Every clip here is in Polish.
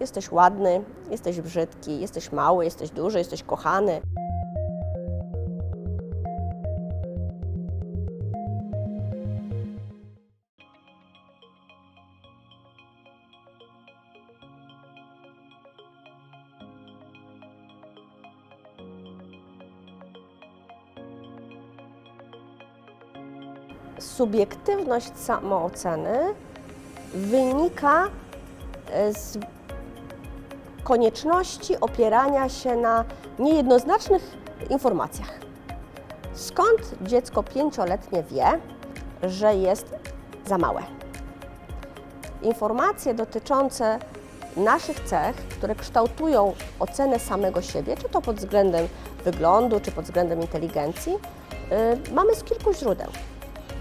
Jesteś ładny, jesteś brzydki, jesteś mały, jesteś duży, jesteś kochany. Subiektywność samooceny wynika e, z konieczności opierania się na niejednoznacznych informacjach. Skąd dziecko pięcioletnie wie, że jest za małe? Informacje dotyczące naszych cech, które kształtują ocenę samego siebie, czy to pod względem wyglądu, czy pod względem inteligencji, y, mamy z kilku źródeł.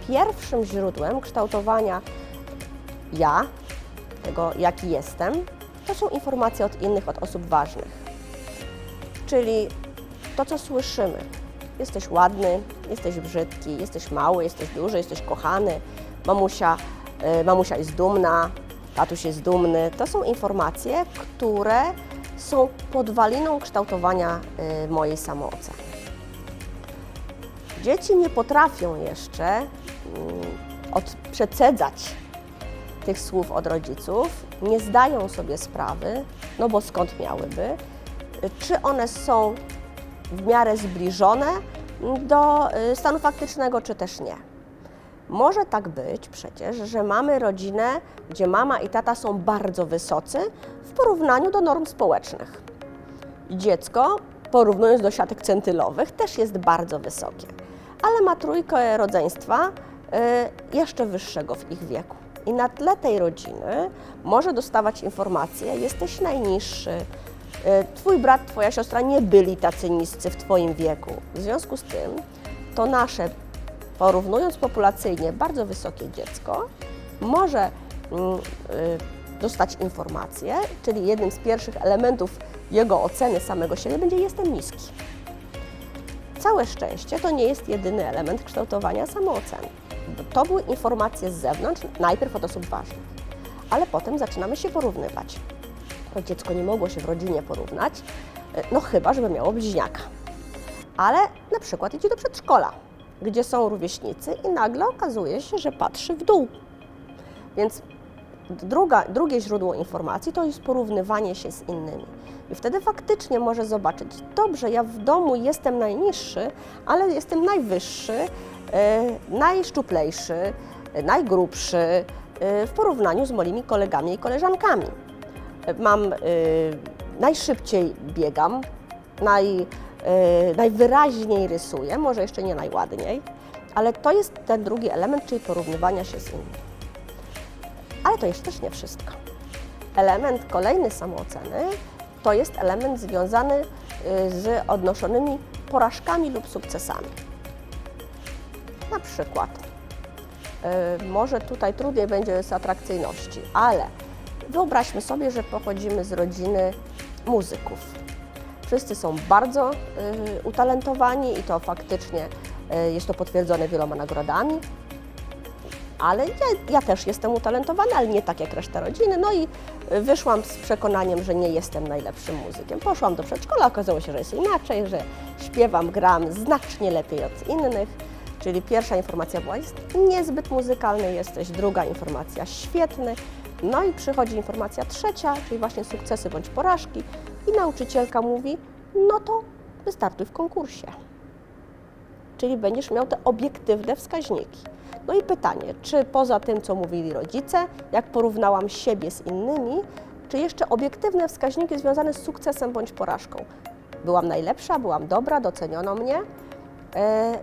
Pierwszym źródłem kształtowania ja, tego jaki jestem, to są informacje od innych, od osób ważnych. Czyli to, co słyszymy. Jesteś ładny, jesteś brzydki, jesteś mały, jesteś duży, jesteś kochany, mamusia, y, mamusia jest dumna, tatuś jest dumny. To są informacje, które są podwaliną kształtowania y, mojej samooceny. Dzieci nie potrafią jeszcze mm, odprzecedzać tych słów od rodziców, nie zdają sobie sprawy, no bo skąd miałyby, czy one są w miarę zbliżone do y, stanu faktycznego, czy też nie. Może tak być przecież, że mamy rodzinę, gdzie mama i tata są bardzo wysocy w porównaniu do norm społecznych. Dziecko, porównując do siatek centylowych, też jest bardzo wysokie, ale ma trójkę rodzeństwa y, jeszcze wyższego w ich wieku. I na tle tej rodziny może dostawać informacje: jesteś najniższy, y, twój brat, twoja siostra nie byli tacy niscy w twoim wieku. W związku z tym to nasze, porównując populacyjnie, bardzo wysokie dziecko może mm, y, dostać informację, czyli jednym z pierwszych elementów jego oceny samego siebie będzie jestem niski. Całe szczęście to nie jest jedyny element kształtowania samooceny. To były informacje z zewnątrz, najpierw od osób ważnych, ale potem zaczynamy się porównywać. To dziecko nie mogło się w rodzinie porównać, no chyba, żeby miało bliźniaka. Ale na przykład idzie do przedszkola, gdzie są rówieśnicy i nagle okazuje się, że patrzy w dół. Więc druga, drugie źródło informacji to jest porównywanie się z innymi. I wtedy faktycznie może zobaczyć, dobrze, ja w domu jestem najniższy, ale jestem najwyższy, e, najszczuplejszy, e, najgrubszy e, w porównaniu z moimi kolegami i koleżankami. Mam e, najszybciej biegam, naj, e, najwyraźniej rysuję, może jeszcze nie najładniej, ale to jest ten drugi element, czyli porównywania się z innymi. Ale to jeszcze też nie wszystko. Element kolejny samooceny to jest element związany y, z odnoszonymi porażkami lub sukcesami. Na przykład, y, może tutaj trudniej będzie z atrakcyjności, ale wyobraźmy sobie, że pochodzimy z rodziny muzyków. Wszyscy są bardzo y, utalentowani i to faktycznie jest to potwierdzone wieloma nagrodami ale ja, ja też jestem utalentowana, ale nie tak jak reszta rodziny. No i y, wyszłam z przekonaniem, że nie jestem najlepszym muzykiem. Poszłam do przedszkola, okazało się, że jest inaczej, że śpiewam, gram znacznie lepiej od innych. Czyli pierwsza informacja była, jest niezbyt muzykalny jesteś, druga informacja świetny. No i przychodzi informacja trzecia, czyli właśnie sukcesy bądź porażki i nauczycielka mówi, no to wystartuj w konkursie czyli będziesz miał te obiektywne wskaźniki. No i pytanie, czy poza tym, co mówili rodzice, jak porównałam siebie z innymi, czy jeszcze obiektywne wskaźniki związane z sukcesem bądź porażką? Byłam najlepsza, byłam dobra, doceniono mnie. E,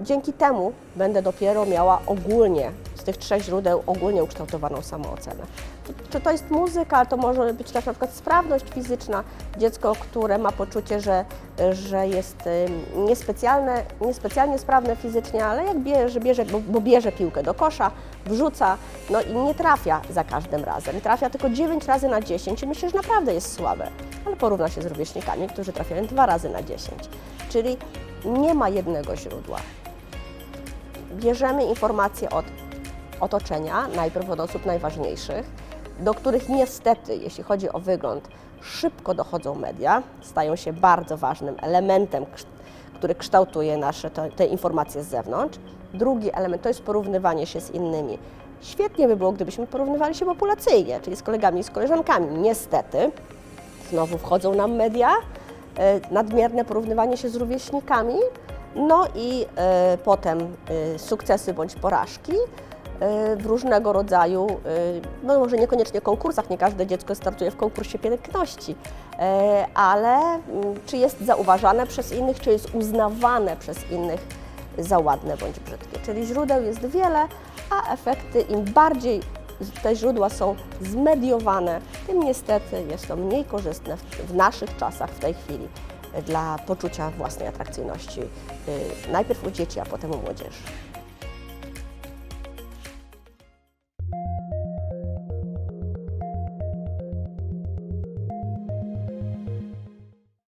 dzięki temu będę dopiero miała ogólnie z tych trzech źródeł ogólnie ukształtowaną samoocenę. Czy to jest muzyka, to może być też na przykład sprawność fizyczna. Dziecko, które ma poczucie, że, że jest niespecjalne, niespecjalnie sprawne fizycznie, ale jak bierze, bierze bo, bo bierze piłkę do kosza, wrzuca, no i nie trafia za każdym razem. Trafia tylko 9 razy na 10 i myślę, że naprawdę jest słabe. Ale porówna się z rówieśnikami, którzy trafiają 2 razy na 10. Czyli nie ma jednego źródła. Bierzemy informacje od otoczenia, najpierw od osób najważniejszych, do których niestety, jeśli chodzi o wygląd, szybko dochodzą media, stają się bardzo ważnym elementem, który kształtuje nasze te, te informacje z zewnątrz. Drugi element to jest porównywanie się z innymi. Świetnie by było, gdybyśmy porównywali się populacyjnie, czyli z kolegami i z koleżankami. Niestety, znowu wchodzą nam media, e, nadmierne porównywanie się z rówieśnikami, no i e, potem e, sukcesy bądź porażki w różnego rodzaju, e, no może niekoniecznie konkursach, nie każde dziecko startuje w konkursie piękności, e, ale mm, czy jest zauważane przez innych, czy jest uznawane przez innych za ładne bądź brzydkie. Czyli źródeł jest wiele, a efekty im bardziej te źródła są zmediowane, tym niestety jest to mniej korzystne w, naszych czasach w tej chwili y, dla poczucia własnej atrakcyjności, y, najpierw u dzieci, a potem u młodzieży.